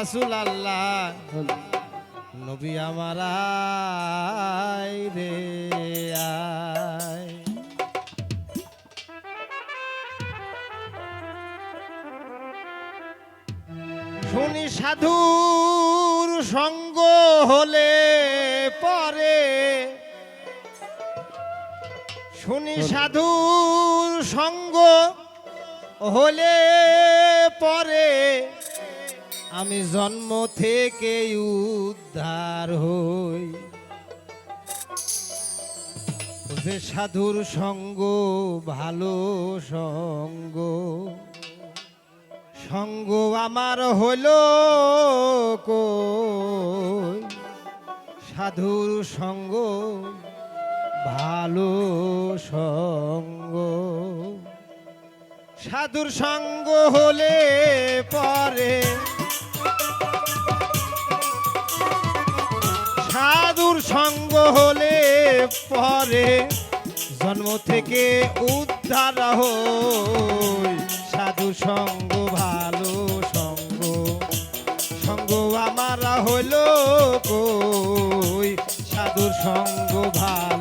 রাসুল আল্লাহ নবী আমার রে শুনি সাধুর সঙ্গ হলে পরে। শুনি সাধুর সঙ্গ হলে পরে। আমি জন্ম থেকে উদ্ধার হই। যে সাধুর সঙ্গ, ভালো সঙ্গ। সঙ্গ আমার কই? সাধুর সঙ্গ, ভালো সঙ্গ। সাধুর সঙ্গ হলে পরে জন্ম থেকে উদ্ধার হই। সাধু সঙ্গ ভালো সঙ্গ। সঙ্গ আমার হইল সাধুর সঙ্গ ভালো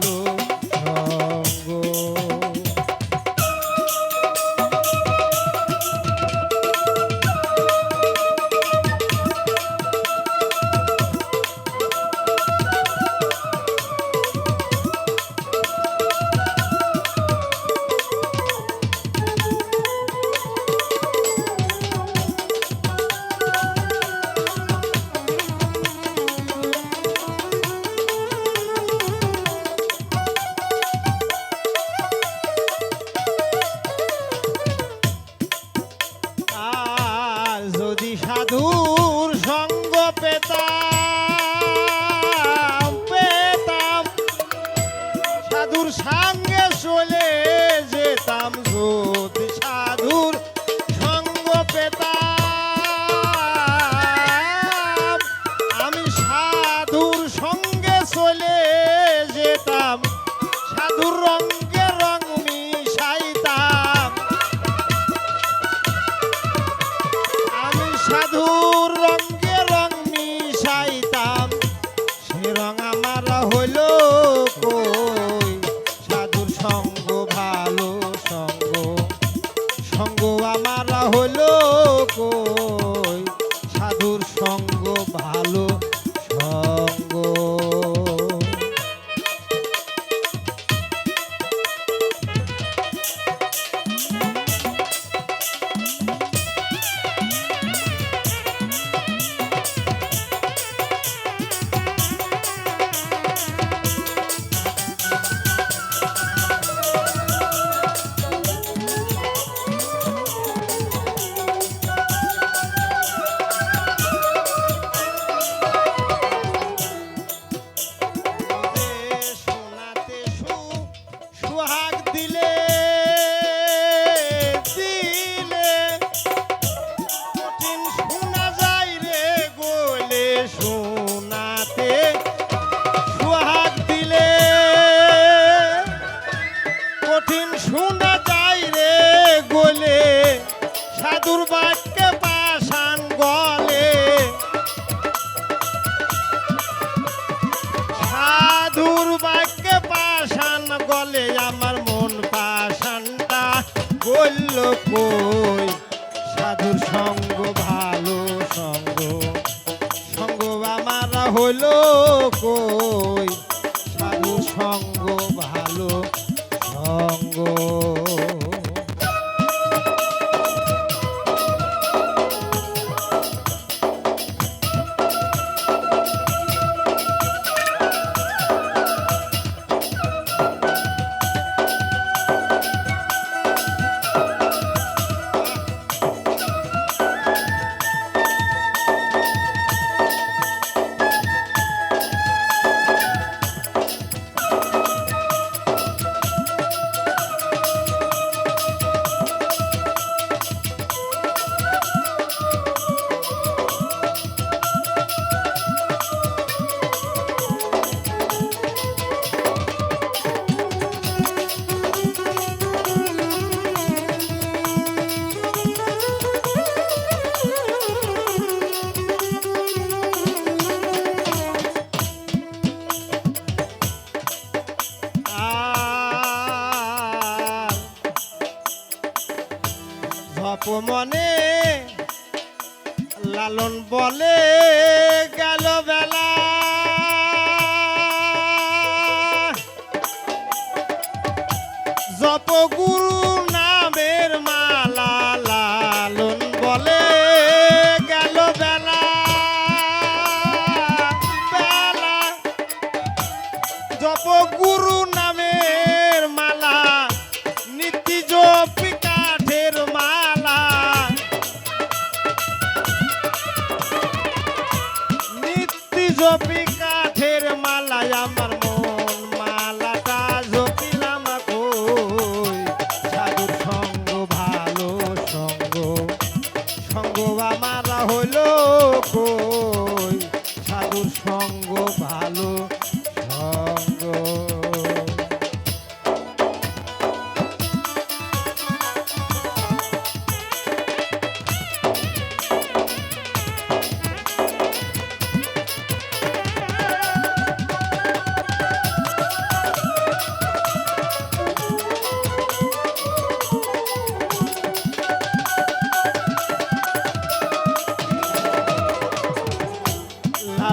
বলল কই I'm on it.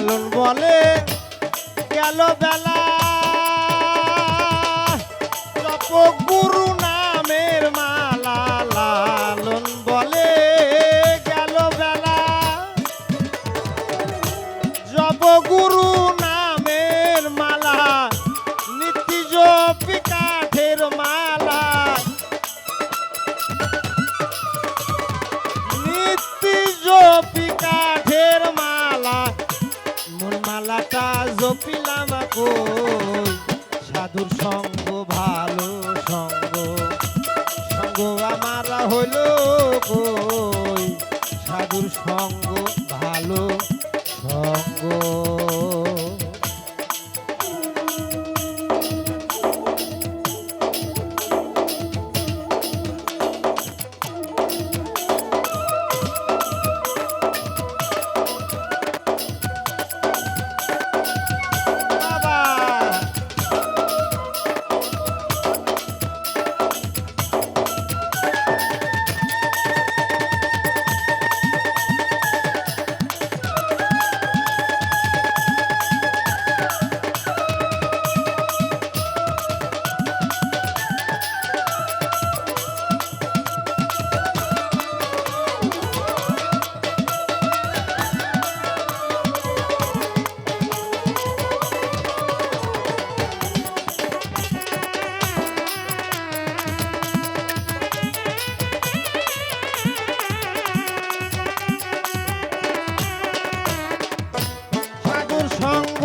লালন বলে গেল বেলা। গুরু নামের মা রাখো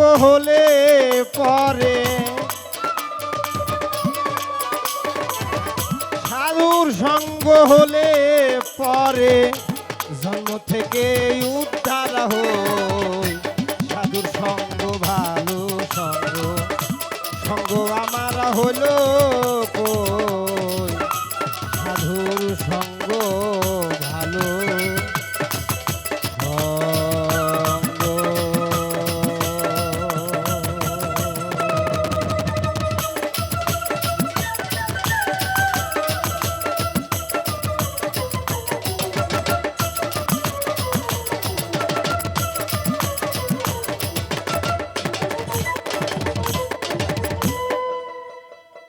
হলে পরে। সাধুর সঙ্গ হলে পরে। জন্ম থেকে উদ্ধার হই সাধুর সঙ্গ।